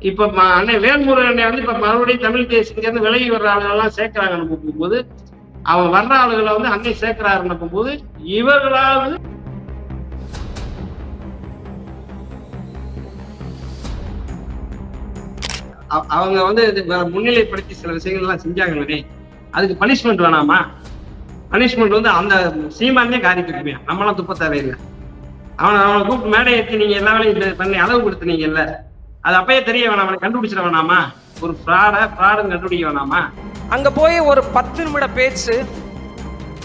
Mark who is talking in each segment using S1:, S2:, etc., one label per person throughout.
S1: இப்ப அண்ணன் வேல்முருகன் வந்து இப்ப மறுபடியும் தமிழ் தேசியங்க இருந்து விலகி வர்ற ஆளுங்கெல்லாம் சேர்க்கிறாங்கன்னு போது அவன் வர்ற ஆளுகளை வந்து அன்னை சேர்க்கிறாருன்னு போது இவர்களாவது அவங்க வந்து இது முன்னிலைப்படுத்தி சில விஷயங்கள் எல்லாம் செஞ்சாங்களே அதுக்கு பனிஷ்மெண்ட் வேணாமா? பனிஷ்மெண்ட் வந்து அந்த சீமானே காரி துப்பியான் நம்மளாம் துப்ப தேவையில்லை. அவனை அவனை கூப்பிட்டு மேடை ஏற்றி நீங்க எல்லா வேலையும் பண்ணி அளவு கொடுத்துனீங்கல்ல அது அப்பயே தெரிய வேணாம் அவனை கண்டுபிடிச்சிட வேணாமா? ஒரு ஃப்ராட ஃப்ராடுன்னு கண்டுபிடிக்க வேணாமா?
S2: அங்க போய் ஒரு பத்து நிமிட பேச்சு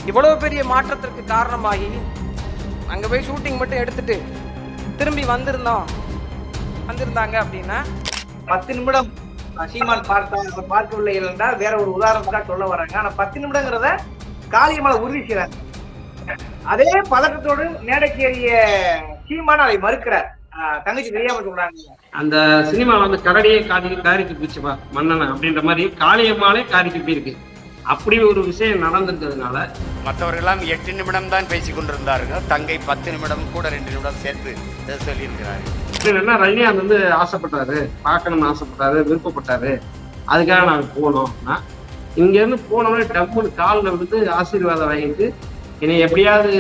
S2: இவ்வளவு பெரிய மாற்றத்திற்கு காரணமாகி அங்க போய் ஷூட்டிங் மட்டும் எடுத்துட்டு திரும்பி வந்திருந்தோம். வந்திருந்தாங்க அப்படின்னா
S3: பத்து நிமிடம் சீமான் பார்த்த பார்க்கவில்லை என்றால் வேற ஒரு உதாரணத்துக்காக சொல்ல வராங்க. ஆனா பத்து நிமிடங்கிறத காளியமலை உறுதி செய்றாங்க அதே பதட்டத்தோடு மேடைக்கு ஏறிய சீமான் அதை மறுக்கிறார். தங்கச்சி தெரியாம சொல்றாங்க.
S1: அந்த சினிமாவில் வந்து கரடியே காரி காரி துப்பிச்சுப்பா மன்னனை அப்படின்ற மாதிரி காளியம்மாலே காரி துப்பி இருக்கு அப்படி ஒரு விஷயம் நடந்திருக்கிறதுனால
S4: மற்றவர்களெல்லாம் எட்டு நிமிடம் தான் பேசிக் கொண்டிருந்தார்கள். தங்கை பத்து நிமிடம் கூட ரெண்டு நிமிடம் சேர்த்து பேச சொல்லியிருக்கிறார்கள்.
S1: என்னன்னா ரஜினிகாந்த் வந்து ஆசைப்பட்டாரு பார்க்கணும்னு ஆசைப்பட்டாரு விருப்பப்பட்டாரு. அதுக்காக நாங்க போனோம்னா இங்க இருந்து போனோம்னா டப்புன்னு காலில் விழுந்து ஆசீர்வாதம் வாங்கிட்டு என்னை எப்படியாவது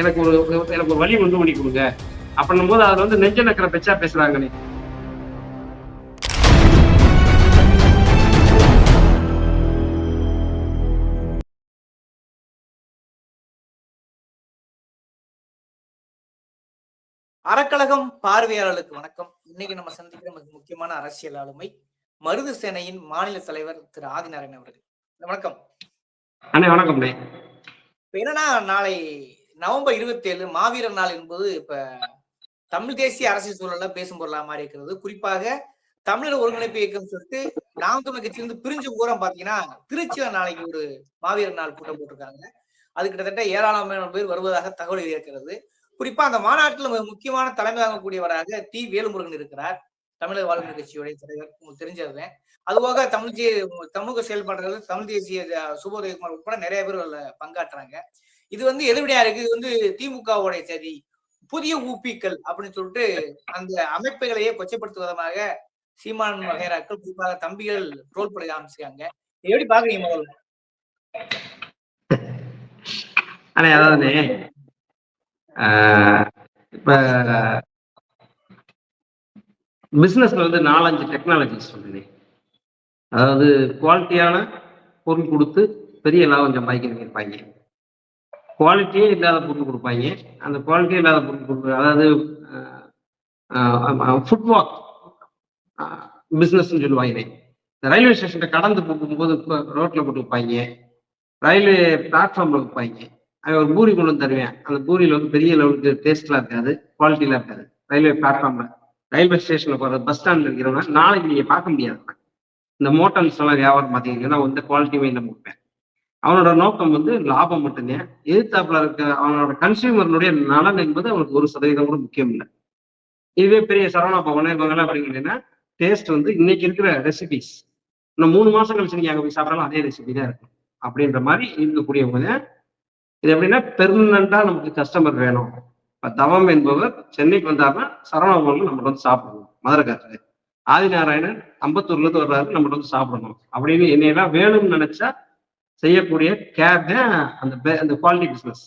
S1: எனக்கு ஒரு எனக்கு ஒரு வழி உண்டு பண்ணி கொடுங்க. அப்படின்னும் போது அதுல வந்து நெஞ்ச நக்கிற பெச்சா பேசுறாங்கண்ணே
S3: அறக்கழகம் பார்வையாளர்களுக்கு வணக்கம். இன்னைக்கு நம்ம சந்திக்கிற மிக முக்கியமான அரசியல் ஆளுமை மருது சேனையின் மாநில தலைவர் திரு ஆதிநாராயணன் அவர்கள். வணக்கம்.
S1: அண்ணே வணக்கம்ண்ணே.
S3: இப்ப என்னன்னா நாளை நவம்பர் இருபத்தி ஏழு மாவீரர் நாள் என்பது இப்ப தமிழ் தேசிய அரசியல் சூழல்ல பேசும் பொருளா மாறி இருக்கிறது. குறிப்பாக தமிழர் ஒருங்கிணைப்பு இயக்கம் சொல்லிட்டு நாம் தமிழ் கட்சியிலிருந்து பிரிஞ்சு ஊரம் பாத்தீங்கன்னா திருச்சியில நாளைக்கு ஒரு மாவீரர் நாள் கூட்டம் போட்டிருக்காங்க. அது கிட்டத்தட்ட ஏராளமான பேர் வருவதாக தகவல் இருக்கிறது குறிப்பா அந்த மாநாட்டில் முக்கியமான தலைமை தாங்கக்கூடியவராக டி வேலுமுருகன் இருக்கிறார். தமிழர் வாழ்வு கட்சியுடைய தலைவர் உங்களுக்கு தெரிஞ்சதுதான் அதுபோக தமிழ்ச்சி சமூக செயல்பாடுகள் தமிழ் தேசிய சுபோதயகுமார் உட்பட நிறைய பேர் பங்காற்றுறாங்க. இது வந்து எதிர்வினையா இருக்கு. இது வந்து திமுகவுடைய சதி. புதிய ஊப்பிக்கள் அப்படின்னு சொல்லிட்டு அந்த அமைப்புகளையே கொச்சைப்படுத்தும் விதமாக சீமான் வகைராக்கள் குறிப்பாக தம்பிகள் ட்ரோல் பண்ண ஆரம்பிச்சிருக்காங்க இதை எப்படி பாக்குறீங்க முதல்ல?
S1: அண்ணே அதாவதுண்ணே ஆஹ் இப்ப பிசினஸ்ல வந்து நாலஞ்சு டெக்னாலஜிஸ் சொல்லுங்க. அதாவது குவாலிட்டியான பொருள் கொடுத்து பெரிய லாபம் சம்பாதிக்க இருப்பாங்க. குவாலிட்டியே இல்லாத பொருள் கொடுப்பாங்க. அந்த குவாலிட்டியே இல்லாத பொருள் கொடுக்குற அதாவது ஃபுட்வாக் பிஸ்னஸ்ன்னு சொல்லுவாங்க ரயில்வே ஸ்டேஷன்ல கடந்து போகும்போது ரோட்டில் போட்டு வைப்பாங்க. ரயில்வே பிளாட்ஃபார்மில் வைப்பாங்க. அவன் ஒரு பூரி கொண்டு வந்து தருவேன். அந்த பூரியில் வந்து பெரிய லெவலுக்கு டேஸ்ட்லாம் இருக்காது குவாலிட்டிலாம் இருக்காது. ரயில்வே பிளாட்ஃபார்மில் ரயில்வே ஸ்டேஷனில் போகிற பஸ் ஸ்டாண்டில் இருக்கிறவங்க நாளைக்கு நீங்கள் பார்க்க முடியாது. இந்த மோட்டல்ஸ் எல்லாம் வியாபாரம் பார்த்தீங்கன்னா வந்து குவாலிட்டி மைண்ட்ல கொடுப்பேன். அவனோட நோக்கம் வந்து லாபம் மட்டும்தான் எதிர்த்தாப்புல இருக்க அவனோட கன்சியூமர்னுடைய நலன் என்பது அவனுக்கு ஒரு சதவீதம் கூட முக்கியம் இல்லை. இதுவே பெரிய சரவணா பவனே இவங்கெல்லாம் அப்படிங்கன்னா டேஸ்ட் வந்து இன்னைக்கு இருக்கிற ரெசிபிஸ் இன்னும் மூணு மாசம் கழிச்சு நீங்க அங்கே போய் சாப்பிட்றாலும் அதே ரெசிபி தான் இருக்கும். அப்படின்ற மாதிரி இருக்கக்கூடியவங்க இது எப்படின்னா பெர்மனண்டா நமக்கு கஸ்டமர் வேணும். இப்ப தவம் என்பவர் சென்னைக்கு வந்தாருன்னா பவனில் நம்மகிட்ட வந்து சாப்பிடணும். மதுரைக்காரரு. ஆதிநாராயணன் அம்பத்தூர்ல இருந்து வர்றாரு நம்மகிட்ட வந்து சாப்பிடணும். அப்படின்னு என்னையெல்லாம் வேணும்னு நினைச்சா செய்யக்கூடிய கேப் தான் அந்த அந்த குவாலிட்டி பிசினஸ்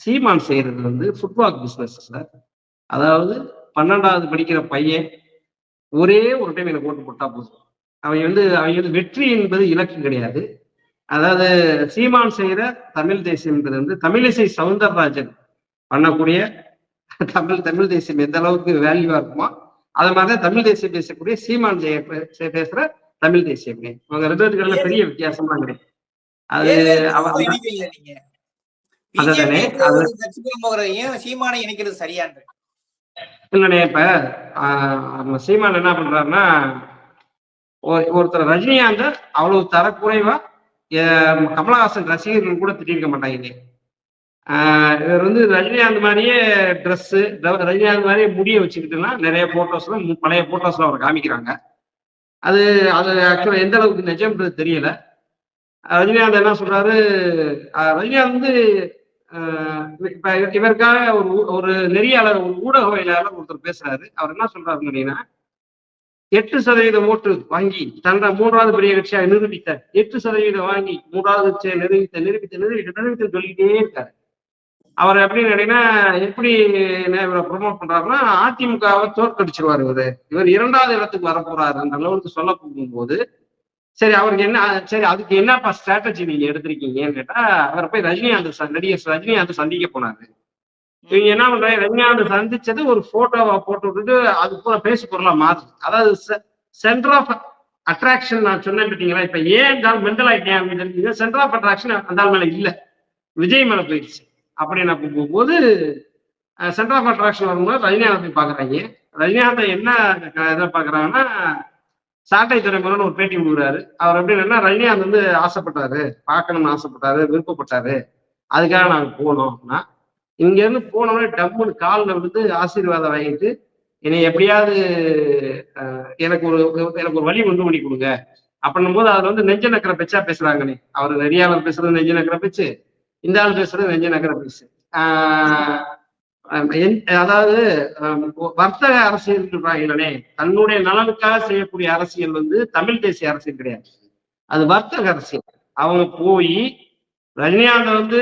S1: சீமான் செய்யறது வந்து ஃபுட்பால் பிசினஸ் சார் அதாவது பன்னெண்டாவது படிக்கிற பையன் ஒரே ஒரு டைம் எனக்கு ஓட்டு போட்டா போதும். அவங்க வந்து அவங்க வந்து வெற்றி என்பது இலக்கு கிடையாது. அதாவது சீமான் செய்யற தமிழ் தேசியம்ன்றது வந்து தமிழிசை சவுந்தரராஜன் பண்ணக்கூடிய தமிழ் தமிழ் தேசியம் எந்த அளவுக்கு வேல்யூவா இருக்குமோ அது மாதிரிதான் தமிழ் தேசியம் பேசக்கூடிய சீமான் செய்ய பேசுற தமிழ் தேசியம். இவங்க ரெண்டு பேருக்குள்ள பெரிய வித்தியாசம்லாம் கிடையாது. அது அதுதானே,
S3: சீமானை இணைக்கிறது சரியான்ற
S1: இல்லைண்ணே இப்ப சீமான் என்ன பண்றாருன்னா ஒரு- ஒருத்தர் ரஜினிகாந்த அவ்வளவு தரக்குறைவா கமலஹாசன் ரசிகர்கள் கூட திட்டிருக்க மாட்டாங்க. இவர் வந்து ரஜினிகாந்த் மாதிரியே ட்ரெஸ் ரஜினிகாந்த் மாதிரியே முடிய வச்சுக்கிட்டுலாம் நிறைய போட்டோஸ்லாம் பழைய போட்டோஸ்லாம் அவர் காமிக்கிறாங்க. அது அது ஆக்சுவலா எந்த அளவுக்கு நிஜம்ன்றது தெரியல. ரஜினிகாந்த் என்ன சொல்றாரு? ரஜினிகாந்த் வந்து இப்ப இவருக்காக ஒரு ஒரு நெறியாளர் ஒரு ஊடகவியலாளர் ஒருத்தர் பேசுறாரு. அவர் என்ன சொல்றாருன்னு கேட்டீங்கன்னா எட்டு சதவீதம் ஓட்டு வாங்கி தன்னை மூன்றாவது பெரிய கட்சியாக நிரூபித்த எட்டு சதவீதம் வாங்கி மூன்றாவது கட்சியை நிரூபித்த நிரூபித்த நிரூபித்த நிரூபித்த சொல்லிக்கிட்டே இருக்காரு. அவர் எப்படி நினைனா எப்படி இவரை ப்ரொமோட் பண்றாருன்னா அதிமுகவை தோற்கடிச்சிருவார் இவர். இவர் இரண்டாவது இடத்துக்கு வரப்போறாரு. அந்த அளவுக்கு சொல்ல போகும்போது சரி அவருக்கு என்ன சரி அதுக்கு என்னப்பா ஸ்ட்ராட்டஜி நீங்க எடுத்திருக்கீங்கன்னு கேட்டா அவர் போய் ரஜினிகாந்த் நடிகர் ரஜினிகாந்த் சந்திக்க போனாரு. இவங்க என்ன பண்றாங்க ரஜினிகாந்த் சந்திச்சது ஒரு போட்டோவா போட்டு விட்டுட்டு அது பூரா பேசு பொருளா மாறுது. அதாவது சென்டர் ஆஃப் அட்ராக்ஷன் நான் சொன்னேன் பார்த்தீங்களா இப்ப ஏன் இந்த மென்டல் ஆயிட்டேன் அப்படின்னு சென்டர் ஆஃப் அட்ராக்ஷன் அந்த ஆள் மேல இல்ல. விஜய் மேல போயிடுச்சு. அப்படின்னு நான் போகும்போது சென்டர் ஆஃப் அட்ராக்ஷன் வரும்போது ரஜினிகாந்த் போய் பாக்குறாங்க. ரஜினிகாந்த் என்ன இதை பாக்குறாங்கன்னா சாட்டை துறைமுகன்னு ஒரு பேட்டி கொடுக்குறாரு. அவர் எப்படின்னா ரஜினிகாந்த் வந்து ஆசைப்பட்டாரு. பார்க்கணும்னு ஆசைப்பட்டாரு விருப்பப்பட்டாரு. அதுக்காக நாங்க போனோம் அப்படின்னா இங்க இருந்து போனோடனே டம்முன்னு காலில் விழுந்து ஆசீர்வாதம் வாங்கிட்டு என்னை எப்படியாவது எனக்கு ஒரு எனக்கு ஒரு வழி உண்டு பண்ணி கொடுங்க. அப்படின்னும் போது அதுல வந்து நெஞ்ச நக்கிற பேச்சா பேசுறாங்கண்ணே. அவர் நெறியாளர் பேசுறது நெஞ்ச நக்கிற பேச்சு இந்த ஆள் பேசுறது நெஞ்ச நக்கிற பேச்சு. ஆஹ் அதாவது வர்த்தக அரசியல் சொல்றாங்களே தன்னுடைய நலனுக்காக செய்யக்கூடிய அரசியல் வந்து தமிழ் தேசிய அரசியல் கிடையாது. அது வர்த்தக அரசியல். அவங்க போய் ரஜினிகாந்த் வந்து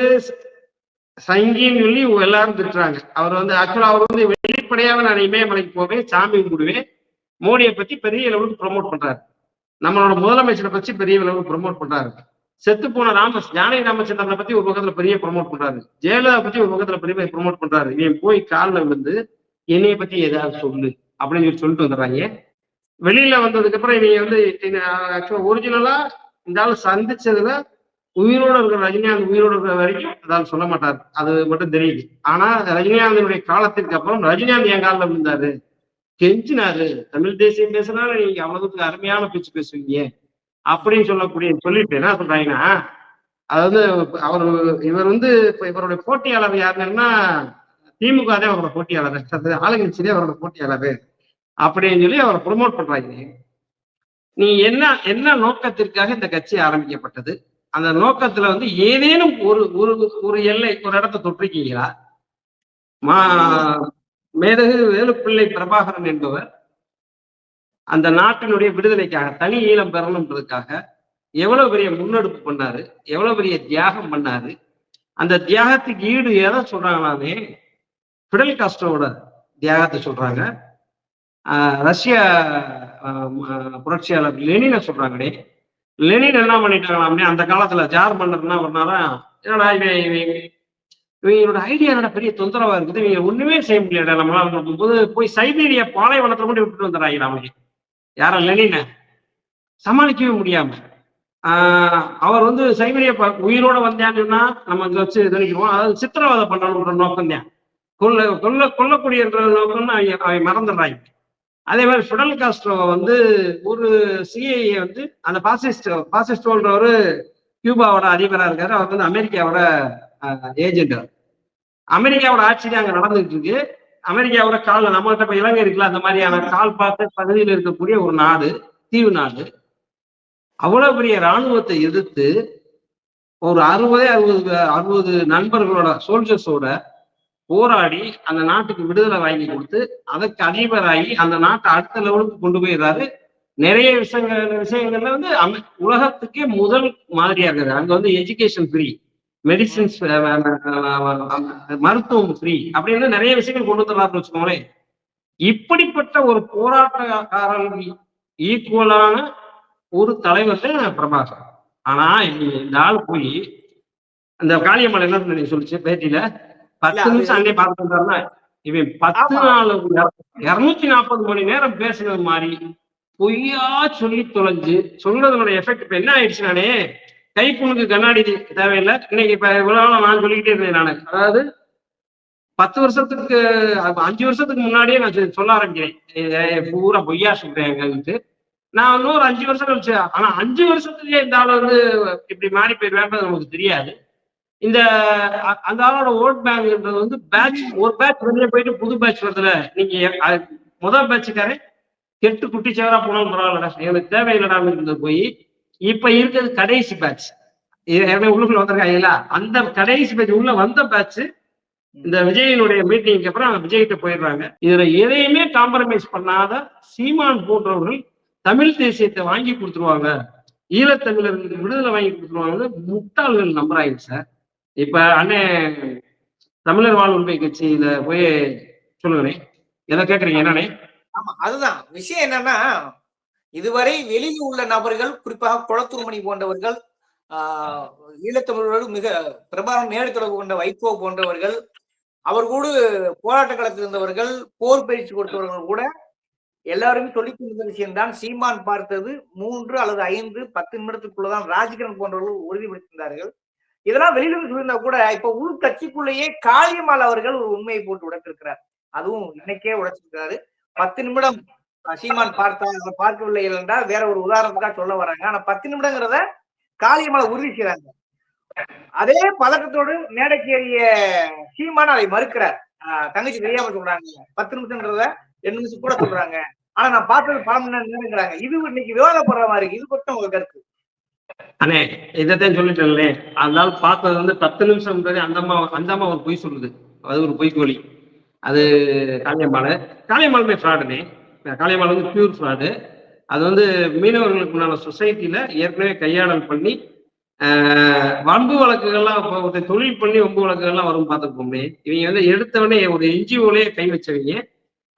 S1: சங்கின்னு சொல்லி எல்லாரும் திட்டுறாங்க. அவர் வந்து ஆக்சுவலா அவர் வந்து வெளிப்படையாக நான் இமயமலைக்கு போவேன் சாமி கும்பிடுவேன். மோடியை பத்தி பெரிய அளவுக்கு ப்ரொமோட் பண்றாரு. நம்மளோட முதலமைச்சரை பத்தி பெரிய அளவுக்கு ப்ரொமோட் பண்றாரு. செத்து போன ராம ஜானகி ராமச்சந்திரனை பத்தி ஒரு பக்கத்துல பெரிய ப்ரொமோட் பண்றாரு. ஜெயலலிதா பத்தி ஒரு பக்கத்துல பெரிய ப்ரொமோட் பண்றாரு. நீ போய் காலில் விழுந்து என்னைய பத்தி ஏதாவது சொல்லு அப்படின்னு சொல்லி சொல்லிட்டு வந்துடுறாங்க. வெளியில வந்ததுக்கு அப்புறம் இவங்க வந்து ஆக்சுவலா ஒரிஜினலா இந்த ஆள் சந்திச்சதுல உயிரோட இருக்கிற ரஜினிகாந்த் உயிரோட இருக்கிற வரைக்கும் அதால் சொல்ல மாட்டார். அது மட்டும் தெரியுது. ஆனா ரஜினிகாந்தனுடைய காலத்திற்கு அப்புறம் ரஜினிகாந்த் என் காலில் விழுந்தாரு? கெஞ்சினாரு. தமிழ் தேசியம் பேசுனால நீங்க அவ்வளவுக்கு அருமையான பேச்சு பேசுவீங்க. அப்படின்னு சொல்லக்கூடிய சொல்லிட்டு என்ன சொல்றாங்கன்னா அதாவது அவர் இவர் வந்து இப்ப இவருடைய போட்டியாளர் யாருன்னா திமுக தான் அவரோட போட்டியாளர். அது ஆளுங்கட்சியே அவரோட போட்டியாளர். அப்படின்னு சொல்லி அவரை ப்ரொமோட் பண்றாங்க. நீ என்ன என்ன நோக்கத்திற்காக இந்த கட்சி ஆரம்பிக்கப்பட்டது? அந்த நோக்கத்துல வந்து ஏதேனும் ஒரு ஒரு ஒரு எல்லை ஒரு இடத்த தொட்டிருக்கீங்களா? மா மேதகு வேலுப்பிள்ளை பிரபாகரன் என்பவர் அந்த நாட்டினுடைய விடுதலைக்காக தனி ஈழம் பெறணுன்றதுக்காக எவ்வளவு பெரிய முன்னெடுப்பு பண்ணாரு எவ்வளவு பெரிய தியாகம் பண்ணாரு அந்த தியாகத்துக்கு ஈடு எதை சொல்றாங்களாமே? பிடல் காஸ்டோட தியாகத்தை சொல்றாங்க. ஆஹ் ரஷ்ய புரட்சியாளர் லெனினை சொல்றாங்களே. லெனின் என்ன பண்ணிட்டாங்களாமே? அந்த காலத்துல ஜார் மன்னர்னா ஒரு என்னடா இவன் இவன் இவங்களோட ஐடியா என்னடா பெரிய தொந்தரவா இருக்குது? இவங்க ஒண்ணுமே செய்ய முடியல. நம்மளால போது போய் சைபீரிய பாலைவனத்துல கொண்டு விட்டுட்டு வந்துடுறாங்க அவங்க யாரும் லெனின? சமாளிக்கவே முடியாம. அவர் வந்து சைபரிய ப- உயிரோட வந்தான்னு நம்ம இங்க வச்சு நினைக்கிறோம் அதாவது சித்திரவதை பண்ணணுன்ற நோக்கம் தான் கொல்ல கொல்ல கொல்லக்கூடியன்ற நோக்கம்னு அவங்க அவங்க மறந்துடுறாங்க. அதே மாதிரி ஃபிடல் காஸ்ட்ரோ வந்து ஒரு சிஐஏ வந்து அந்த பாசிஸ்ட் பாசிஸ்டோன்றவர் கியூபாவோட அதிபராக இருக்காரு. அவர் வந்து அமெரிக்காவோட ஏஜென்ட் அமெரிக்காவோட ஆட்சி தான் அங்கே நடந்துட்டு இருக்கு. அமெரிக்காவோட கால் நம்மகிட்ட இப்ப இலங்கை இருக்குல்ல அந்த மாதிரியான கால் பார்த்த பகுதியில் இருக்கக்கூடிய ஒரு நாடு தீவு நாடு அவ்வளவு பெரிய ராணுவத்தை எதிர்த்து ஒரு அறுபதே அறுபது அறுபது நண்பர்களோட சோல்ஜர்ஸோட போராடி அந்த நாட்டுக்கு விடுதலை வாங்கி கொடுத்து அதற்கு அதிபராகி அந்த நாட்டை அடுத்த லெவலுக்கு கொண்டு போயிடுறாரு. நிறைய விஷயங்கள் விஷயங்கள்ல வந்து அமெ- உலகத்துக்கே முதல் மாதிரியா இருக்குது அங்க வந்து எஜுகேஷன் ஃப்ரீ மெடிசின்ஸ் மருத்துவம் ஃப்ரீ அப்படின்னு நிறைய விஷயங்கள் கொண்டு வந்துடுறாருன்னு வச்சுக்கோங்களேன். இப்படிப்பட்ட ஒரு போராட்டக்காரன் ஈக்குவலான ஒரு தலைவர் பிரபாகர். ஆனா இந்த ஆள் போய் அந்த காளியம்மாள் என்ன சொன்னீங்க சொல்லிச்சு பேட்டியில? பத்து நிமிஷம் அங்கே பார்த்துட்டு இருந்தாருன்னா இவன் பத்து. நாள் இருநூத்தி நாற்பது மணி நேரம் பேசுனது மாதிரி பொய்யா சொல்லி தொலைஞ்சு சொல்றதனோட எஃபெக்ட் இப்ப என்ன ஆயிடுச்சு கைப்புனுக்கு கண்ணாடி தேவையில்லை. இன்னைக்கு இப்ப இவ்வளவு நான் சொல்லிக்கிட்டே இருந்தேன் நான். அதாவது பத்து வருஷத்துக்கு அஞ்சு வருஷத்துக்கு முன்னாடியே நான் சொல்ல ஆரம்பிக்கிறேன். பூரா பொய்யா சொல்றேன் நான் இன்னொரு ஒரு அஞ்சு வருஷம் கழிச்சு ஆனா அஞ்சு வருஷத்துலயே இந்த ஆள் வந்து இப்படி மாறி போயிருவேன்றது நமக்கு தெரியாது. இந்த அந்த ஆளோட ஓட் பேங்க்ன்றது வந்து பேட்ச் ஒரு பேட்ச் வெளியே போயிட்டு புது பேட்ச் வருதுல. நீங்க முதல் பேட்சுக்காரன் கெட்டு குட்டி சேவரா போனாலும் பரவாயில்லடா. எனக்கு தேவையில்லடா இருந்தது போய் இப்ப இருக்கிறது கடைசி பேட்ச் உள்ளுக்குள்ள வந்திருக்காங்களா அந்த கடைசி பேட்ச் உள்ள வந்த பேட்ச் இந்த விஜயனுடைய மீட்டிங்க்கு அப்புறம் விஜய்கிட்ட போயிடுறாங்க. இதுல எதையுமே காம்ப்ரமைஸ் பண்ணாத சீமான் போன்றவர்கள் தமிழ் தேசியத்தை வாங்கி கொடுத்துருவாங்க. ஈழத்தமிழர்களுக்கு விடுதலை வாங்கி கொடுத்துருவாங்க முட்டாள்கள் நம்புறாங்க சார். இப்ப அண்ணே தமிழர் வாழ்வுரிமை கட்சியில போய் சொல்லுகிறேன் எதை கேக்குறீங்க? என்னண்ணே?
S3: ஆமா அதுதான். விஷயம் என்னன்னா இதுவரை வெளியில் உள்ள நபர்கள் குறிப்பாக குளத்தூர்மணி போன்றவர்கள் ஆஹ் ஈழத்தமிழர்கள் மிக பிரபலம் நேரடி தொடர்பு கொண்ட வைகோ போன்றவர்கள் அவர் கூட போராட்ட களத்தில் இருந்தவர்கள் போர் பயிற்சி கொடுத்தவர்கள் கூட எல்லாருமே சொல்லிக் கொண்டிருந்த விஷயம்தான் சீமான் பார்த்தது மூன்று அல்லது ஐந்து பத்து நிமிடத்துக்குள்ளதான் ராஜகிரண் போன்றவர்கள் உறுதிப்படுத்தியிருந்தார்கள் இதெல்லாம் வெளியில சொல்லியிருந்தா கூட இப்ப உள் கட்சிக்குள்ளேயே காளியம்மாள் அவர்கள் ஒரு உண்மையை போட்டு உடைத்திருக்கிறார். அதுவும் இன்னைக்கே உடைச்சிருக்கிறாரு. பத்து நிமிடம் சீமான் பார்த்தா பார்க்கவில்லை என்றால் வேற ஒரு உதாரணத்துக்காக சொல்ல வராங்க ஆனா பத்து நிமிடங்கிறத காளியம்மாளை உறுதி செய்யறாங்க அதே பதக்கத்தோடு மேடைக்கு ஏறிய சீமான் அதை மறுக்கிறார். தங்கச்சி தெரியாம சொல்றாங்க. பத்து நிமிஷம்ன்றத ரெண்டு நிமிஷம் கூட சொல்றாங்க. ஆனா நான் பார்த்தது பல மணி நேரம் நேரங்கிறாங்க இது இன்னைக்கு விவாதப்படுற மாதிரி இருக்கு. இது மட்டும் உங்க கருத்து.
S1: அண்ணே இதைத்தான் சொல்லிட்டேன்லே அதனால பார்த்தது வந்து பத்து நிமிஷம்ன்றது அந்தம்மா அந்த அம்மா அந்த அம்மா ஒரு பொய் சொல்லுது. அது ஒரு பொய்க்கோழி. அது காளியம்மாள். காளியம்மாளுமே ஃப்ராடுனே காளியம்மாள் வந்து பியூர் ஃப்ராடு அது வந்து மீனவர்களுக்கு உண்டான சொசைட்டியில் ஏற்கனவே கையாடல் பண்ணி வன்பு வம்பு வழக்குகள்லாம் இப்போ தொழில் பண்ணி வம்பு வழக்குகள்லாம் வரும் பார்த்துருப்போமே இவங்க வந்து எடுத்தவொடனே ஒரு என்ஜிஓலேயே கை வச்சவங்க.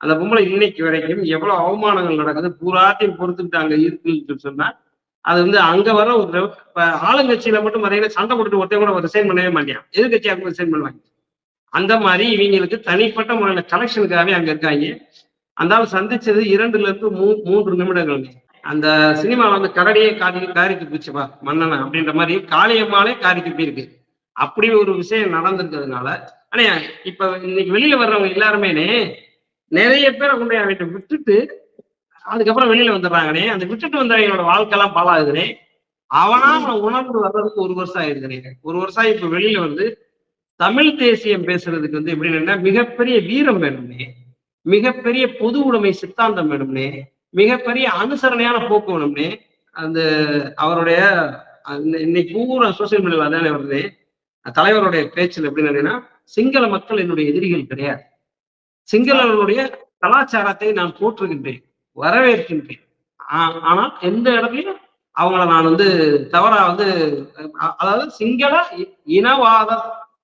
S1: அந்த பொம்பளை இன்னைக்கு வரைக்கும் எவ்வளோ அவமானங்கள் நடக்குது பூராத்தையும் பொறுத்துக்கிட்டு அங்கே இருக்குன்னு சொன்னா அது வந்து அங்க வர ஒரு ரெவ- ஆளுங்கட்சியில் ஆளுங்கட்சியில மட்டும் பாத்தீங்கன்னா சண்டை போட்டுட்டு ஒருத்தையும் கூட ரிசைன் பண்ணவே மாட்டேன். எதிர்கட்சியாக ரிசைன் பண்ணுவாங்க. அந்த மாதிரி இவங்களுக்கு தனிப்பட்ட முறையில் கலெக்ஷனுக்காகவே அங்க இருக்காங்க. அந்த ஆள் சந்திச்சது இரண்டுல இருந்து மூ மூன்று நிமிடங்கள். அந்த சினிமாவில் வந்து கரடியே காரி காரிக்கு போச்சுப்பா மன்னன் அப்படின்ற மாதிரி காளியம்மாலே காரிக்கு போயிருக்கு. அப்படி ஒரு விஷயம் நடந்திருக்கிறதுனால ஆனா இப்ப இன்னைக்கு வெளியில வர்றவங்க எல்லாருமே நிறைய பேரை கொண்டு போய் அவன்கிட்ட விட்டுட்டு அதுக்கப்புறம் வெளியில வந்துடுறாங்கனே அந்த விட்டுட்டு வந்தவங்களோட வாழ்க்கைலாம் பாலாகுதுனே அவனா அவன் உணர்ந்து வர்றதுக்கு ஒரு வருஷம் ஆயிருதுனே ஒரு வருஷம் இப்ப வெளியில வந்து தமிழ் தேசியம் பேசுறதுக்கு வந்து எப்படின்னா மிகப்பெரிய வீரம் வேணும்னே மிகப்பெரிய பொது உடைமை சித்தாந்தம் வேணும்னே மிகப்பெரிய அனுசரணையான போக்கு வேணும்னே அந்த அவருடைய அந்த இன்னைக்கு பூரா சோசியல் மீடியாவில் அதானே வருது. தலைவருடைய பேச்சுல எப்படின்னா சிங்கள மக்கள் என்னுடைய எதிரிகள் கிடையாது. சிங்களர்களுடைய கலாச்சாரத்தை நான் போற்றுகின்றேன் வரவேற்கின்றேன். ஆனால் எந்த இடத்துலயும் அவங்கள நான் வந்து தவறா வந்து அதாவது சிங்கள இ- இனவாத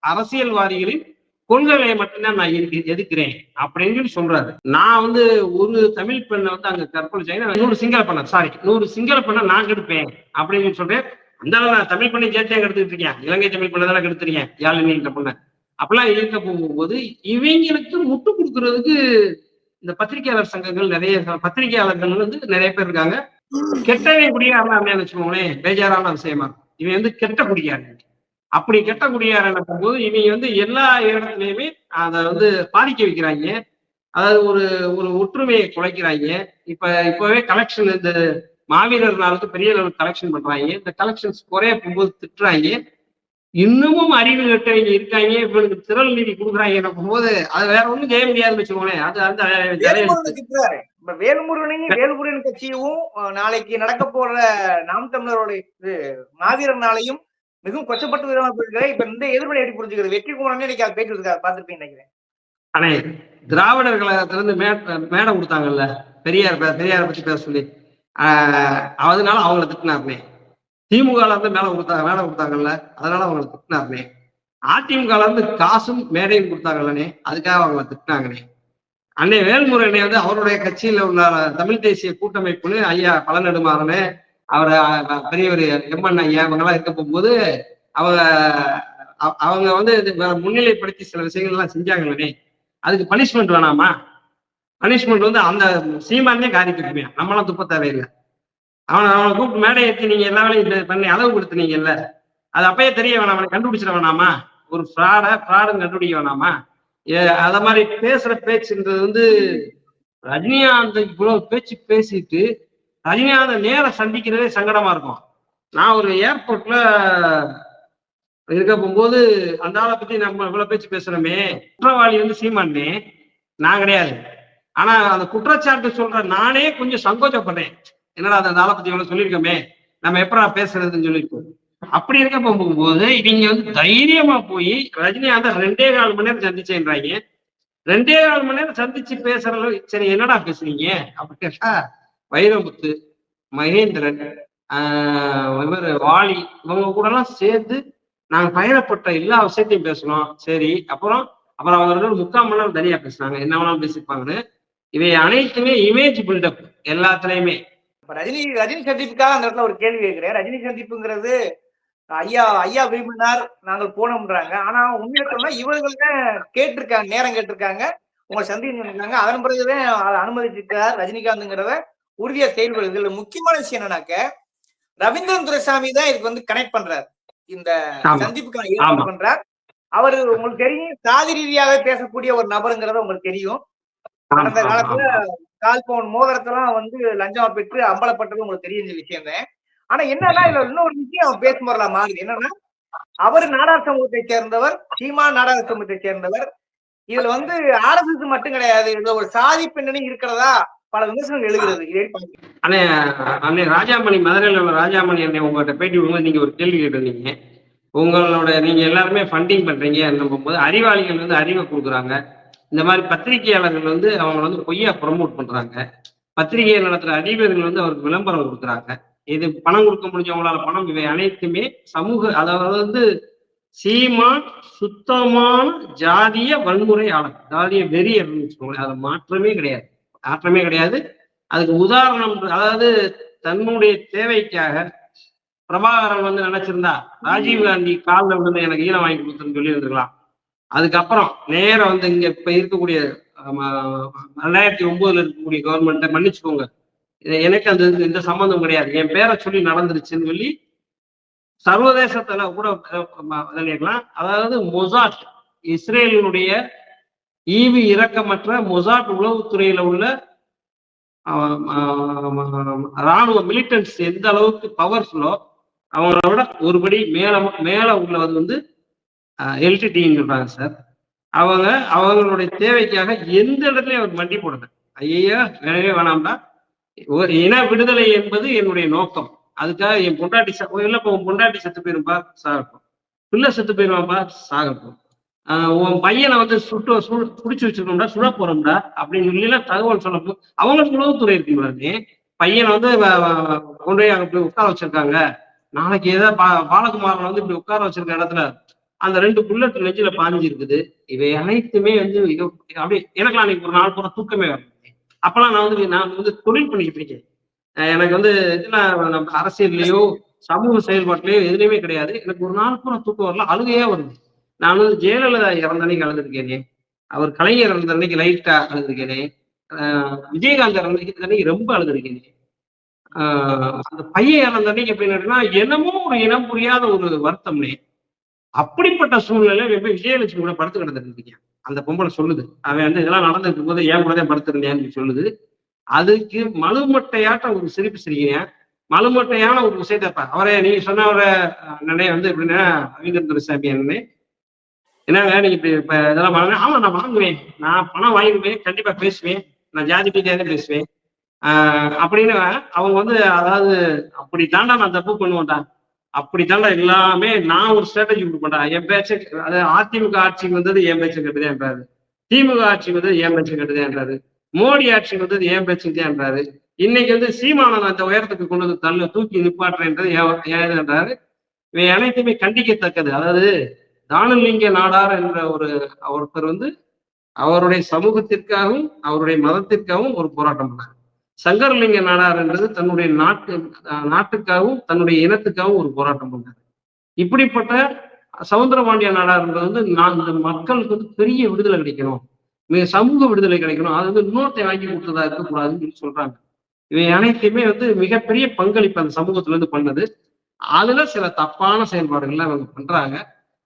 S1: அரசியல்வாதிகளின் கொள்கைகளை மட்டும்தான் நான் எதிர்க்க- எதிர்க்கிறேன் அப்படின்னு சொல்லி சொல்றாரு. நான் வந்து ஒரு தமிழ் பெண்ணை வந்து அங்க கற்பழிச்சாங்கன்னா நூறு சிங்கள பெண்ணை சாரி நூறு சிங்கள பெண்ணை நான் கெடுப்பேன். அப்படின்னு சொல்றேன். அந்த அளவு நான் தமிழ் பெண்ணை சேர்த்தே கெடுத்துட்டு இருக்கேன் இலங்கை தமிழ் பெண்ணை தானே கெடுத்துருக்கேன் யாழினின்ற பொண்ணை. அப்பெல்லாம் இயக்க போகும்போது இவங்களுக்கு முட்டு கொடுக்கறதுக்கு இந்த பத்திரிகையாளர் சங்கங்கள் நிறைய பத்திரிகையாளர்கள் வந்து நிறைய பேர் இருக்காங்க. கெட்டவே குடியாரலாம் அப்படின்னு வச்சுக்கோங்களேன். பேஜாரான விஷயமா இருக்கும். இவன் வந்து கெட்ட குடியாரு. அப்படி கெட்ட குடியாரன் போது இவங்க வந்து எல்லா இடத்துலயுமே அதை வந்து பாதிக்க வைக்கிறாங்க. அதாவது ஒரு ஒரு ஒற்றுமையை குலைக்கிறாங்க. இப்ப இப்பவே கலெக்ஷன் இந்த மாவீரர் நாளுக்கு பெரிய லெவல் கலெக்ஷன் பண்றாங்க. இந்த கலெக்ஷன்ஸ் குறைய போகும்போது திட்டுறாங்க. இன்னமும் அறிவு கட்டவங்க இருக்காங்க. இவனுக்கு திரள் நிதி கொடுக்குறாங்க போகும்போது அது வேற ஒண்ணும் செய்ய முடியாதுன்னு வச்சுக்கோங்களேன். அது அந்த
S3: வேலுமுருகனையும் வேலுமுருகன் கட்சியும் நாளைக்கு நடக்க போற நாம் தமிழரோட மாவீரர் நாளையும் மிகவும் கொச்சப்பட்டு விதமா போயிருக்காரு இப்ப இந்த எதிர்மறை எப்படி புரிஞ்சுக்கிறது? வெற்றி குமாரன் இன்னைக்கு அவர் பேட்டி இருக்காரு பாத்துருப்பீங்க நினைக்கிறேன்.
S1: அண்ணே திராவிடர் கழகத்துல இருந்து மே மேடம் கொடுத்தாங்கல்ல? பெரியார் பே- பெரியாரை பத்தி பேச சொல்லி. ஆஹ் அதனால அவங்கள திட்டினாருனே. திமுக இருந்து மேல கொடுத்தாங்க மேடம் கொடுத்தாங்கல்ல? அதனால அவங்கள திட்டினாருனே. அதிமுக இருந்து காசும் மேடையும் கொடுத்தாங்கல்லனே அதுக்காக அவங்கள திட்டினாங்கண்ணே. அன்னை வேல்முருகனே வந்து அவருடைய கட்சியில உள்ள தமிழ் தேசிய கூட்டமைப்புன்னு ஐயா பழநெடுமாறனு அவரை பெரியவர் எம்என் ஐயா இவங்கெல்லாம் இருக்க போகும்போது அவங்க அவங்க வந்து இது முன்னிலைப்படுத்தி சில விஷயங்கள் எல்லாம் செஞ்சாங்களே அதுக்கு பனிஷ்மெண்ட் வேணாமா? பனிஷ்மெண்ட் வந்து அந்த சீமானே காரிக்கு நம்மளாம் துப்ப தேவையில்லை. அவனை அவனை கூப்பிட்டு மேடை ஏற்றி நீங்க எல்லா வேலையும் பண்ணி அளவு கொடுத்துனீங்கல்ல அது அப்பயே தெரிய வேணாம். அவனை கண்டுபிடிச்சிட வேணாமா? ஒரு ஃப்ராட ஃப்ராடுன்னு கண்டுபிடிக்க வேணாமா? ஏ, அத மாதிரி பேசுற பேச்சுன்றது வந்து ரஜினிகாந்த் இவ்வளவு பேச்சு பேசிட்டு ரஜினிகாந்த் நேர சந்திக்கிறதே சங்கடமா இருக்கும். நான் ஒரு ஏர்போர்ட்ல இருக்க போகும்போது அந்த ஆளை பத்தி நம்ம இவ்வளவு பேச்சு பேசுறோமே. குற்றவாளி வந்து சீமானே. நான் கிடையாது. ஆனா அந்த குற்றச்சாட்டு சொல்ற நானே கொஞ்சம் சங்கோச்சப்படுறேன் என்னடா அந்த ஆளை பத்தி இவ்வளவு சொல்லியிருக்கோமே. நம்ம எப்படா பேசுறதுன்னு சொல்லியிருக்கோம். அப்படி இருக்க போகும்போது இவங்க வந்து தைரியமா போய் ரஜினிகாந்த் ரெண்டே கால் மணி நேரம் சந்திச்சேன்றாங்க. ரெண்டே கால் மணி நேரம் சந்திச்சு பேசுற அளவு சரி என்னடா பேசுறீங்க? அப்படி கேட்டா வைரமுத்து மகேந்திரன் ஆஹ் இவர் வாலி இவங்க கூட எல்லாம் சேர்ந்து நாங்க பயணப்பட்ட எல்லா விஷயத்தையும் பேசணும் சரி அப்புறம் அப்புறம் அவங்களோட முக்கால் மணி நேரம் தனியா பேசுனாங்க. என்ன வேணாலும் பேசிப்பாங்கன்னு. இவை அனைத்துமே இமேஜ் பில்டப் எல்லாத்துலயுமே.
S3: ரஜினி ரஜினி சந்திப்புக்காக அந்த இடத்துல ஒரு கேள்வி கேட்கிறேன். ரஜினி சந்திப்புங்கிறது ஐயா ஐயா விரும்பினார் நாங்கள் போனோம்ன்றாங்க. ஆனா உண்மையை சொன்னா இவர்கள் தான் கேட்டிருக்காங்க நேரம் கேட்டிருக்காங்க. உங்களை சந்திச்சிருக்காங்க அதன் பிறகுதான் அதை அனுமதிச்சிருக்கிறார் ரஜினிகாந்த்ங்கிறத உறுதியா செயல்படுது இதுல முக்கியமான விஷயம் என்னன்னாக்க ரவீந்திரன் துரைசாமி தான் இதுக்கு வந்து கனெக்ட் பண்றார். இந்த. சந்திப்புக்கான ஏற்பாடு. பண்றார். அவர் உங்களுக்கு தெரியும் சாதி ரீதியாக பேசக்கூடிய ஒரு நபருங்கிறத உங்களுக்கு தெரியும்.
S1: ஆமா,
S3: காலத்துல. கால் பவுன் மோதிரத்தெல்லாம் வந்து லஞ்சம் பெற்று அம்பலப்பட்டது உங்களுக்கு தெரிஞ்ச விஷயம். தான் ஆனா என்னன்னா இதுல இன்னொரு விஷயம் அவன் பேசும்போதுல மாறுது. என்னன்னா அவர் நாடார் சமூகத்தை சேர்ந்தவர் சீமா நாடார் சமூகத்தை சேர்ந்தவர். இதுல வந்து ஆர்எஸ்எஸ் மட்டும் கிடையாது. இதுல ஒரு சாதி பின்னணி இருக்கிறதா? பல விமர்சனங்கள் எழுகிறது.
S1: அண்ணே அண்ணே ராஜாமணி மதுரையில் உள்ள ராஜாமணி அண்ணே உங்கள்கிட்ட பேட்டி விடும்போது நீங்க ஒரு கேள்வி கேட்டிருந்தீங்க. உங்களோட நீங்க எல்லாருமே ஃபண்டிங் பண்றீங்க போது அறிவாளிகள் வந்து அறிவை கொடுக்குறாங்க. இந்த மாதிரி பத்திரிகையாளர்கள் வந்து அவங்க வந்து பொய்யா ப்ரொமோட் பண்றாங்க. பத்திரிகை நடத்துற அதிபர்கள் வந்து அவருக்கு விளம்பரம் கொடுக்குறாங்க. இது பணம் கொடுக்க முடிஞ்சவங்களால பணம் இவை அனைத்துமே சமூக அதாவது வந்து சீமான் சுத்தமான ஜாதிய வன்முறையாளர். ஜாதிய வெறி அப்படின்னு வச்சுக்கோங்களேன் அது மாற்றமே கிடையாது. மாற்றமே கிடையாது. அதுக்கு உதாரணம் அதாவது தன்னுடைய தேவைக்காக பிரபாகரன் வந்து நினைச்சிருந்தா ராஜீவ் காந்தி காலில் விழுந்து எனக்கு ஈழம் வாங்கி கொடுத்துன்னு சொல்லி இருந்திருக்கலாம். அதுக்கப்புறம் நேரம் வந்து இங்க இப்ப இருக்கக்கூடிய ரெண்டாயிரத்தி ஒன்பதுல இருக்கக்கூடிய கவர்மெண்ட்டை மன்னிச்சுக்கோங்க. இது எனக்கு அந்த இந்த சம்பந்தம் கிடையாது. என் பேரை சொல்லி நடந்துருச்சுன்னு சொல்லி சர்வதேசத்துல கூட அஹ், அதாவது மொசாட் இஸ்ரேலினுடைய ஈவி இறக்கமற்ற மொசாட் உளவுத்துறையில உள்ள ராணுவ மிலிட்டன்ஸ் எந்த அளவுக்கு பவர்ஃபுல்லோ அவங்களோட ஒருபடி மேல மேல உள்ளது வந்து எல்டிடின்னு சொல்றாங்க சார் அவங்க அவங்களுடைய தேவைக்காக எந்த இடத்துலயும் அவர் மண்டி போடுங்க ஐயா வேணவே வேணாம்டா. ஒரு இன விடுதலை என்பது என்னுடைய நோக்கம். அதுக்காக என் பொண்டாட்டி ச இல்லப்பா உன் பொண்டாட்டி செத்து போயிருப்பா சாகட்டும் பிள்ளை செத்து போயிருவாப்பா சாகட்டும் உன் பையனை வந்து சுட்டு சு பிடிச்சி வச்சிருக்கோம்டா சுட போறோம்டா அப்படின்னு சொல்லி தகவல் சொல்லப்போ அவங்களுக்கு உளவுத்துறை இருக்குங்களே பையனை வந்து கொண்டு போய் அங்கே போய் உட்கார வச்சிருக்காங்க. நாளைக்கு ஏதோ பா பாலகுமாரன் வந்து இப்படி உட்கார வச்சிருக்க இடத்துல அந்த ரெண்டு புல்லட் நெஞ்சில பாஞ்சு இருக்குது இவை அனைத்துமே வந்து இது அப்படியே எனக்குலாம் அன்னைக்கு ஒரு நாள் பூரா தூக்கமே வரும் அப்பெல்லாம் நான் வந்து நான் வந்து தொழில் பண்ணிக்கிட்டு இருக்கேன். எனக்கு வந்து இதுல நம்ம அரசியல்லையோ சமூக செயல்பாட்டிலையோ எதுலையுமே கிடையாது. எனக்கு ஒரு நாள் பூரா தூக்கம் வரல அழுகையா வருது. நான் வந்து ஜெயலலிதா இறந்த அன்னைக்கு அழுதுருக்கேனே அவர் கலைஞர் இறந்த அன்னைக்கு லைட்டா அழுதுருக்கேனே விஜயகாந்த் இறந்த அன்னைக்கு அன்னைக்கு ரொம்ப அழுதுருக்கேனே ஆஹ் அந்த பையன் இறந்த அன்னைக்கு எப்படின்னா என்னமோ ஒரு இனம் புரியாத ஒரு வருத்தம்னே. அப்படிப்பட்ட சூழ்நிலையில போய் விஜயலட்சுமி கூட படுத்து கிடந்துருக்கீங்க அந்த பொம்பளை சொல்லுது. அவன் வந்து இதெல்லாம் நடந்துட்டு போது ஏன் கூட தான் படுத்திருந்தேன்னு சொல்லுது. அதுக்கு மலுமட்டையாட்ட ஒரு சிரிப்பு சிரிக்கிறீங்க மலுமட்டையான ஒரு விஷயத்த இப்ப அவரை நீங்க சொன்ன அவரை அண்ணனே வந்து எப்படின்னா ரவீந்திரன் துரைசாமி அண்ணனே என்னங்க நீங்க இப்படி இப்ப இதெல்லாம் வாங்க ஆமா நான் வாங்குவேன். நான் பணம் வாங்குவேன் கண்டிப்பா பேசுவேன். நான் ஜாதி பீதியாக பேசுவேன். ஆஹ் அப்படின்னு அவங்க வந்து அதாவது அப்படி தாண்டா நான் தப்பு பண்ணுவேன்டா. அப்படி தாண்டா எல்லாமே நான் ஒரு ஸ்ட்ராட்டஜி கொடுப்பேன்டா. என் பேச்சை அதாவது அதிமுக ஆட்சிக்கு வந்தது என் பேச்சு கட்டுதேன்றாரு திமுக ஆட்சிக்கு வந்தது என் பேச்சு கட்டுதேன்றாரு மோடி ஆட்சிக்கு வந்தது என் பேச்சுக்குதேன்றாரு இன்னைக்கு வந்து சீமானன் அந்த உயரத்துக்கு கொண்டு வந்து தள்ள தூக்கி நிப்பாட்டுறேன்றது ஏதுன்றாரு இவை அனைத்துமே கண்டிக்கத்தக்கது. அதாவது தானலிங்க நாடார் என்ற ஒரு ஒருத்தர் வந்து அவருடைய சமூகத்திற்காகவும் அவருடைய மதத்திற்காகவும் ஒரு போராட்டம் பண்ணார். சங்கரலிங்க நாடார் என்றது தன்னுடைய நாட்டு நாட்டுக்காகவும் தன்னுடைய இனத்துக்காகவும் ஒரு போராட்டம் பண்ணார். இப்படிப்பட்ட சவுந்தரபாண்டிய நாடார் என்றது வந்து நான் இந்த மக்களுக்கு வந்து பெரிய விடுதலை கிடைக்கணும். மிக சமூக விடுதலை கிடைக்கணும். அது வந்து இன்னொருத்தை வாங்கி கொடுத்ததா இருக்கக்கூடாதுன்னு சொல்லி சொல்றாங்க. இவை அனைத்தையுமே வந்து மிகப்பெரிய பங்களிப்பு அந்த சமூகத்துல இருந்து பண்ணது. அதுல சில தப்பான செயல்பாடுகள்லாம் அவங்க பண்றாங்க.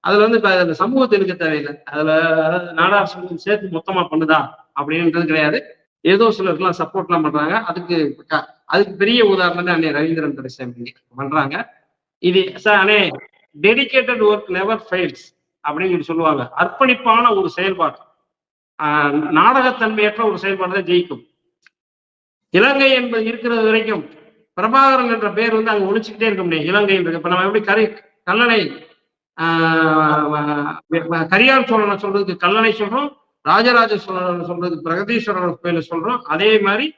S1: அதுல வந்து இப்ப அந்த சமூகத்தை இருக்க தேவையில்லை? அதுல நாடார் சமூகம் சேர்த்து மொத்தமா பண்ணுதா? அப்படின்றது கிடையாது. ஏதோ சிலருக்குலாம் சப்போர்ட்லாம் பண்றாங்க. அதுக்கு அதுக்கு பெரிய உதாரணம் அண்ணே ரவீந்திரன் துரைசாமி பண்றாங்க. இது சார் அண்ணே டெடிகேட்டட் ஒர்க் நெவர் ஃபெயில்ஸ் அப்படின்னு சொல்லி சொல்லுவாங்க. அர்ப்பணிப்பான ஒரு செயல்பாடு. நாடகத்தன்மையற்ற ஒரு செயல்பாடு தான் ஜெயிக்கும். இலங்கை என்பது இருக்கிறது வரைக்கும் பிரபாகரன் என்ற பேர் வந்து அங்க ஒழிச்சுக்கிட்டே இருக்க முடியும் இலங்கை இப்ப நம்ம எப்படி கரை கல்லணை ஆஹ் சோழனை சொல்றதுக்கு கல்லணை சொல்றோம் ராஜராஜ சோழன் சொல்றது பிரகதீஸ்வரர் கோயில சொல்றோம். அதே மாதிரி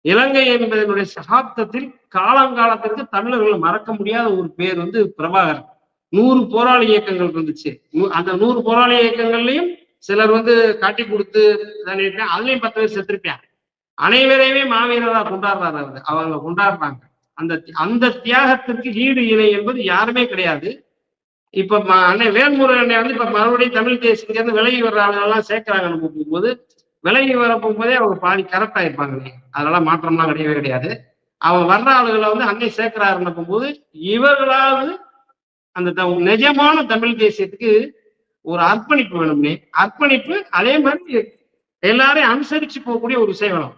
S1: இலங்கை என்பதனுடைய சகாப்தத்தில் காலங்காலத்திற்கு தமிழர்கள் மறக்க முடியாத ஒரு பேர் வந்து பிரபாகரன். நூறு போராளி இயக்கங்கள் இருந்துச்சு. நூ- அந்த நூறு போராளி இயக்கங்கள்லயும் சிலர் வந்து காட்டி கொடுத்து இதானிருப்பேன் அதுலயும் பத்து பேர் செத்துருப்பேன் அனைவரையுமே மாவீரரா கொண்டாடுறாரு அவங்க கொண்டாடுறாங்க. அந்த அந்த தியாகத்திற்கு ஈடு இணை என்பது யாருமே கிடையாது. இப்ப அண்ணன் வேல்முருகன் அண்ணன் வந்து இப்ப மறுபடியும் தமிழ் தேசியத்துல இருந்து விலகி வர்ற ஆளுங்கெல்லாம் சேர்க்கிறாங்க நம்ம போகும்போது. விலகி வர போகும்போதே அவங்க பாதி கரெக்டா இருப்பாங்க அதெல்லாம் மாற்றம்லாம் கிடையவே கிடையாது. அவன் வர்ற ஆளுகளை வந்து அன்னை சேர்க்கிறாருன்னு போகும்போது இவர்களாவது அந்த த- நிஜமான தமிழ் தேசியத்துக்கு ஒரு அர்ப்பணிப்பு வேணும்னே அர்ப்பணிப்பு அதே மாதிரி எல்லாரையும் அனுசரிச்சு போகக்கூடிய ஒரு விஷயம் வேணும்.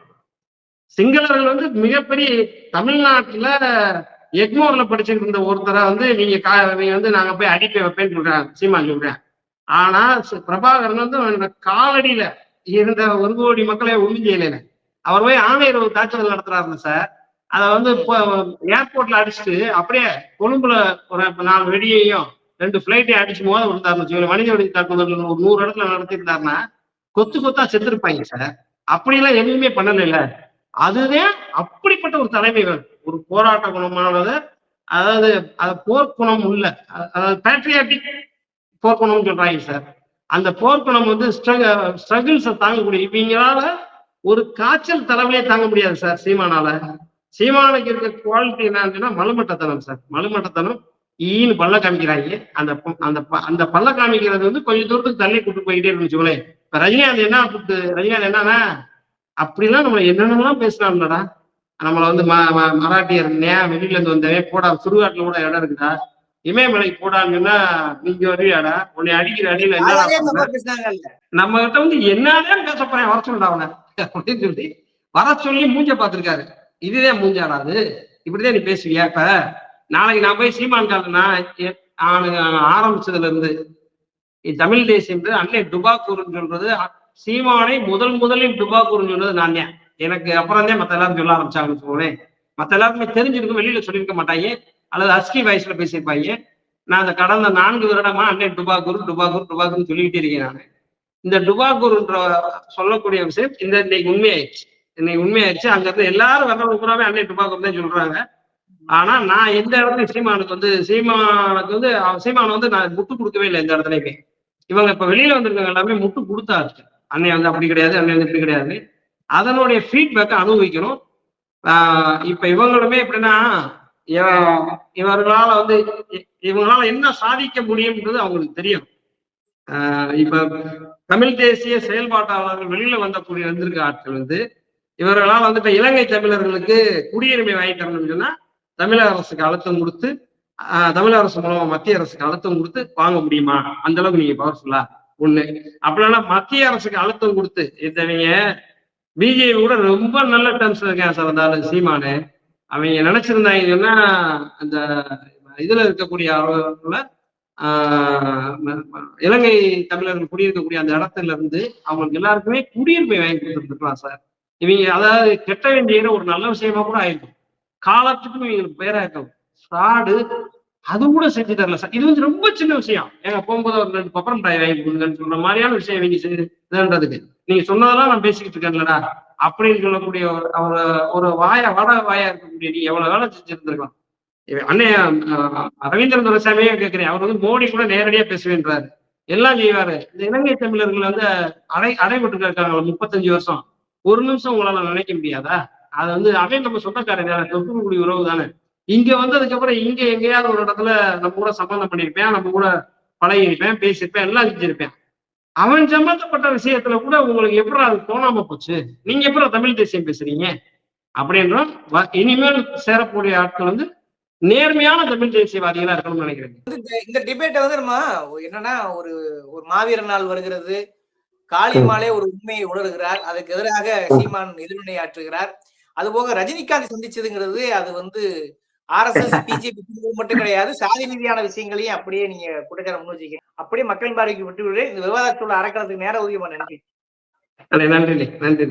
S1: சிங்களர்கள் வந்து மிகப்பெரிய தமிழ்நாட்டுல எக்மோர்ல படிச்சுட்டு இருந்த ஒருத்தரை வந்து நீங்க கா நீங்க வந்து நாங்க போய் அடிப்பை வைப்பேன்னு சொல்றேன் சீமா சொல்றேன் ஆனா பிரபாகரன் வந்து காலடியில இருந்த ஒரு கோடி மக்களை ஒண்ணும் செய்யல அவர் போய் ஆணையர் தாக்குதல் நடத்துறாருங்க சார். அத வந்து இப்போ ஏர்போர்ட்ல அடிச்சுட்டு அப்படியே கொழும்புல ஒரு நாலு வெடியையும் ரெண்டு பிளைட்டையும் அடிச்சு மோத விழுந்தாருன்னு சொல்லி மனித வெடி தாக்குதல் ஒரு நூறு இடத்துல நடத்திருந்தாருன்னா கொத்து கொத்தா செத்துருப்பாங்க சார். அப்படிலாம் எதுவுமே பண்ணல அதுதான் அப்படிப்பட்ட ஒரு தலைமை வேணும் ஒரு போராட்ட குணமானது அதாவது அது போர்க்குணம் உள்ள அதாவது பேட்ரியாட்டிக் போர்க்குணம்னு சொல்றாங்க சார். அந்த போர்க்குணம் வந்து ஸ்ட்ரகிள்ஸை தாங்கக்கூடிய இவங்களால ஒரு காய்ச்சல் தலைவலியே தாங்க முடியாது சார் சீமானால. சீமானுக்கு இருக்க குவாலிட்டி என்னன்னா மலுமட்டத்தனம் சார். மலுமட்டத்தனம் ஈன்னு பல்ல காமிக்கிறாங்க. அந்த அந்த ப- அந்த பல்ல காமிக்கிறது வந்து கொஞ்சம் தூரத்துக்கு தள்ளி கூட்டு போயிட்டே இருந்துச்சுங்களேன் இப்ப ரஜினிகாந்த் என்ன கூப்பிட்டு ரஜினிகாந்த் என்னன்னா அப்படிலாம் நம்ம என்னென்னலாம் பேசினாங்கடா நம்மள வந்து மராட்டியர் வெளியில இருந்து வந்தவன்? போடா சுடுகாட்டுல கூட இடம் இருக்குதா இமயமலைக்கு போடாங்கன்னா நீங்க வருவியாடா? உன்னை அடிக்கிற அடியில
S3: நம்ம
S1: கிட்ட வந்து என்னதான் பேச போறேன் வர சொல்லுடா அவனை. அப்படின்னு சொல்லி வர சொல்லி மூஞ்ச பார்த்திருக்காரு. இதுதான் மூஞ்சாடா அது? இப்படிதான் நீ பேசுவியா இப்ப? நாளைக்கு நான் போய் சீமான் காலனா ஆரம்பிச்சதுல இருந்து தமிழ் தேசியம் அன்னை டுபாக்கூர்னு சொல்றது சீமானை முதல் முதலில் டுபாக்கூர்னு சொன்னது நான் எனக்கு அப்புறம் தான் மத்த எல்லாரும் சொல்ல ஆரம்பிச்சாங்கன்னு சொல்லுவேன் மத்த எல்லாருமே தெரிஞ்சிருக்கும் வெளியில சொல்லியிருக்க மாட்டாங்க. அல்லது அஸ்கி வயசுல பேசியிருப்பாங்க. நான் அந்த கடந்த நான்கு வருடமா அன்னை டுபாக்கூர் டுபாக்கூர் டுபாக்கூர்னு சொல்லிக்கிட்டே இருக்கேன் நான். இந்த டுபாக்கூர்ன்ற சொல்லக்கூடிய விஷயம் இந்த இன்னைக்கு உண்மையாயிடுச்சு. இன்னைக்கு உண்மையாயிடுச்சு. அங்க இருந்து எல்லாரும் வர்றவங்க பூராவே டுபா குரு தான் சொல்றாங்க. ஆனா நான் எந்த இடத்துலயும் சீமானுக்கு வந்து சீமானுக்கு வந்து அவன் சீமானை வந்து நான் முட்டு கொடுக்கவே இல்லை எந்த இடத்துலயுமே. இவங்க இப்ப வெளியில வந்திருக்கவங்க எல்லாமே முட்டு கொடுத்தாச்சு. அன்னை வந்து அப்படி கிடையாது அன்னை வந்து இப்படி கிடையாது. அதனுடைய ஃபீட்பேக்கை அனுபவிக்கணும். ஆஹ் இப்ப இவங்களுமே எப்படின்னா இவர்களால வந்து இ- இவங்களால என்ன சாதிக்க முடியும்ன்றது அவங்களுக்கு தெரியும் ஆஹ் இப்ப தமிழ் தேசிய செயல்பாட்டாளர்கள் வெளியில வந்தக்கூடிய வந்திருக்க ஆட்கள் வந்து இவர்களால் வந்து இப்ப இலங்கை தமிழர்களுக்கு குடியுரிமை வாங்கி தரணும்னு சொன்னா தமிழக அரசுக்கு அழுத்தம் கொடுத்து தமிழக அரசு மூலமா மத்திய அரசுக்கு அழுத்தம் கொடுத்து வாங்க முடியுமா? அந்த அளவுக்கு நீங்க பவர்ஃபுல்லா ஒண்ணு. அப்படின்னா மத்திய அரசுக்கு அழுத்தம் கொடுத்து இந்த நீங்க பிஜேபி கூட ரொம்ப நல்ல டேர்ம்ஸ் இருக்கேன் சார் அந்த சீமானு. அவங்க நினைச்சிருந்தாங்க சொன்னா அந்த இதுல இருக்கக்கூடிய அவர்கள ஆஹ் இலங்கை தமிழர்கள் குடியிருக்கக்கூடிய அந்த இடத்துல இருந்து அவங்களுக்கு எல்லாருக்குமே குடியிருப்பை வாங்கி கொடுத்துருக்கலாம் சார். இவங்க அதாவது கெட்ட வேண்டிய ஒரு நல்ல விஷயமா கூட ஆயிருக்கும் காலத்துக்கும் இவங்களுக்கு பேராயிருக்கும் சாடு அது கூட செஞ்சு தரல சார். இது வந்து ரொம்ப சின்ன விஷயம். ஏங்க போகும்போது ஒரு ரெண்டு பப்பரம் டாய் வாங்கி கொடுங்கன்னு சொல்ற மாதிரியான விஷயம் இவங்க செஞ்சு- இதுன்றதுக்கு. நீங்க சொன்னதெல்லாம் நான் பேசிக்கிட்டு இருக்கேன்லடா. அப்படின்னு சொல்லக்கூடிய ஒரு ஒரு ஒரு வாயா வட வாயா இருக்கக்கூடிய நீ எவ்வளவு வேலை செஞ்சிருந்திருக்கலாம். இவ- அண்ணே அஹ், ரவீந்திரன் துரைசாமியே கேட்கிறேன் அவர் வந்து மோடி கூட நேரடியா பேசுவேன்றாரு. எல்லாம் செய்வாரு. இந்த இலங்கை தமிழர்கள் வந்து அடை அடைபட்டு இருக்காங்க. முப்பத்தஞ்சு வருஷம். ஒரு நிமிஷம் உங்களால நினைக்க முடியாதா? அது வந்து அவன் நம்ம சொந்தக்காரன் தானே தொற்றுக்குடி உறவு தானே இங்க வந்ததுக்கு அப்புறம் இங்க எங்கேயாவது ஒரு இடத்துல நம்ம கூட சம்பந்தம் பண்ணியிருப்பேன் நம்ம கூட பழகிருப்பேன் பேசியிருப்பேன் எல்லாம் செஞ்சிருப்பேன். அவன் சம்பந்தப்பட்ட விஷயத்துல கூட உங்களுக்கு எப்படி அது தோணாம போச்சு? நீங்க எப்படி தமிழ் தேசியம் பேசுறீங்க? அப்படின்றோம். இனிமேல் சேரக்கூடிய ஆட்கள் வந்து நேர்மையான தமிழ் தேசியவாதிகளா இருக்கணும்னு நினைக்கிறேன்.
S3: இந்த- இந்த டிபேட்டை வந்து நம்ம என்னன்னா ஒரு ஒரு மாவீர நாள் வருகிறது. காளிமாலே ஒரு உண்மையை உணர்கிறார். அதுக்கு எதிராக சீமான் எதிர்வினை ஆற்றுகிறார். அதுபோக ரஜினிகாந்த் சந்திச்சதுங்கிறது அது வந்து ஆர்எஸ்எஸ் பிஜேபி மட்டும் கிடையாது. சாதி ரீதியான விஷயங்களையும் அப்படியே நீங்க குற்றச்சாரம் முன் வச்சுக்கீங்க அப்படியே மக்கள் பார்வைக்கு விட்டு விடு இந்த விவாதத்தோட அறக்கிறதுக்கு நேரம் உதவி
S1: நன்றி. நன்றி நன்றி